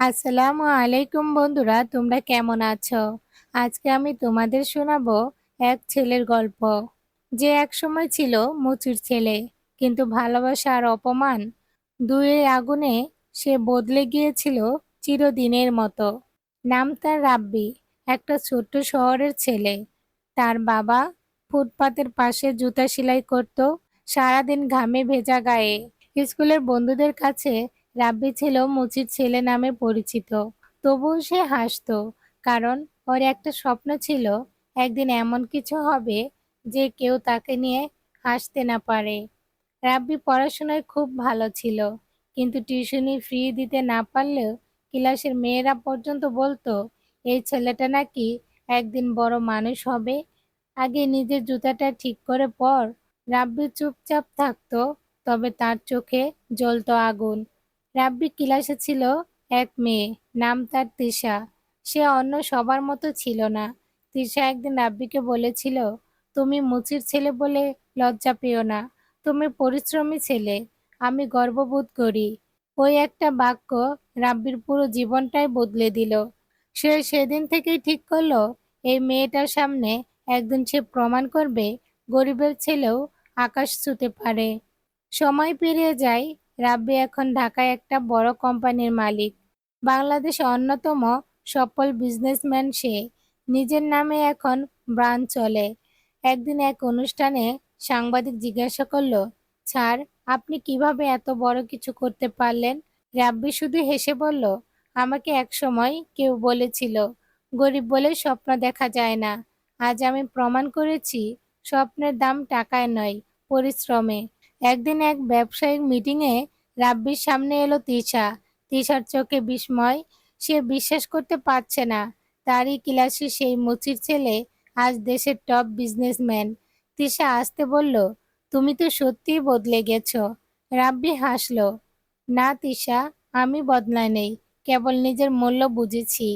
আসসালামু আলাইকুম বন্ধুরা, তোমরা কেমন আছো? আজকে আমি তোমাদের শোনাবো এক ছেলের গল্প। যে এক সময় ছিল মুচির ছেলে, কিন্তু ভালোবাসা আর অপমান দুয়ের আগুনে সে বদলে গিয়েছিল চিরদিনের মতো। নাম তার রাব্বি, একটা ছোট্ট শহরের ছেলে। তার বাবা ফুটপাতের পাশে জুতা সেলাই করত, সারাদিন ঘামে ভেজা গায়ে। স্কুলের বন্ধুদের কাছে রাব্বি ছিল মুচির ছেলে নামে পরিচিত। তবুও সে হাসত, কারণ ওর একটা স্বপ্ন ছিল, একদিন এমন কিছু হবে যে কেউ তাকে নিয়ে হাসতে না পারে। রাব্বি পড়াশোনায় খুব ভালো ছিল, কিন্তু টিউশনি ফ্রি দিতে না পারলেও ক্লাসের মেয়েরা পর্যন্ত বলতো, এই ছেলেটা নাকি একদিন বড় মানুষ হবে, আগে নিজের জুতাটা ঠিক করে পর। রাব্বি চুপচাপ থাকতো, তবে তার চোখে জ্বলতো আগুন। রাব্বি ক্লাসে ছিল এক মেয়ে, নাম তার তৃষা। সে অন্য সবার মতো ছিল না। তৃষা একদিন রাব্বিকে বলেছিল, তুমি মুচির ছেলে বলে লজ্জা পেও না। তুমি পরিশ্রমী ছেলে। আমি গর্ববোধ করি। ওই একটা বাক্য রাব্বির পুরো জীবনটাই বদলে দিল। সে সেদিন থেকেই ঠিক করল, এই মেয়েটার সামনে একদিন সে প্রমাণ করবে, গরিবের ছেলেও আকাশ ছুতে পারে। সময় পেরিয়ে যায় রাব্বি এখন ঢাকায় একটা বড় কোম্পানির মালিক। বাংলাদেশে অন্যতম সফল বিজনেসম্যান সে। নিজের নামে এখন ব্রাঞ্চ চলে। একদিন এক অনুষ্ঠানে সাংবাদিক জিজ্ঞাসা করল, স্যার, আপনি কীভাবে এত বড় কিছু করতে পারলেন? রাব্বি শুধু হেসে বলল, আমাকে এক সময় কেউ বলেছিল, গরিব বলে স্বপ্ন দেখা যায় না। আজ আমি প্রমাণ করেছি, স্বপ্নের দাম টাকায় নয়, পরিশ্রমে। একদিন এক ব্যবসায়িক মিটিংয়ে রাব্বির সামনে এলো তিশা তিশার চোখে বিস্ময়। সে বিশ্বাস করতে পারছে না। তারই ক্লাসে সেই মুচির ছেলে আজ দেশের টপ বিজনেসম্যান তিশা আসতে বলল, তুমি তো সত্যিই বদলে গেছো। রাব্বি হাসলো, না তিশা আমি বদলায় নেই। কেবল নিজের মূল্য বুঝেছি।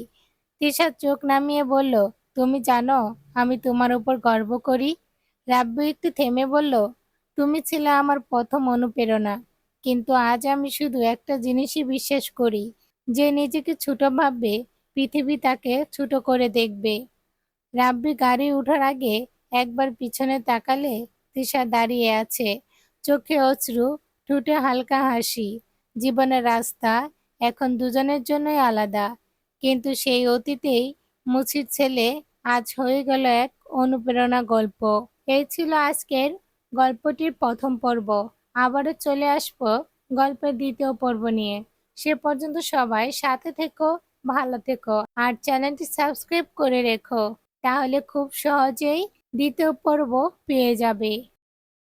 তিশা চোখ নামিয়ে বলল, তুমি জানো, আমি তোমার উপর গর্ব করি? রাব্বি একটু থেমে বলল তুমি ছিলে আমার প্রথম অনুপ্রেরণা। কিন্তু আজ আমি শুধু একটা জিনিসই বিশ্বাস করি, যে নিজেকে ছোট ভাববে, পৃথিবী তাকে ছোট করে দেখবে। রাব্বি গাড়ি ওঠার আগে একবার পিছনে তাকালে তৃষা দাঁড়িয়ে আছে, চোখে অশ্রু, ঠোঁটে হালকা হাসি। জীবনের রাস্তা এখন দুজনের জন্যই আলাদা, কিন্তু সেই অতীতেই মুচির ছেলে আজ হয়ে গেল এক অনুপ্রেরণা গল্প। এই ছিল আজকের গল্পটির প্রথম পর্ব। আবারও চলে আসব গল্পের দ্বিতীয় পর্ব নিয়ে। সে পর্যন্ত সবাই সাথে থেকো, ভালো থেকো আর চ্যানেলটি সাবস্ক্রাইব করে রেখো। তাহলে খুব সহজেই দ্বিতীয় পর্ব পেয়ে যাবে।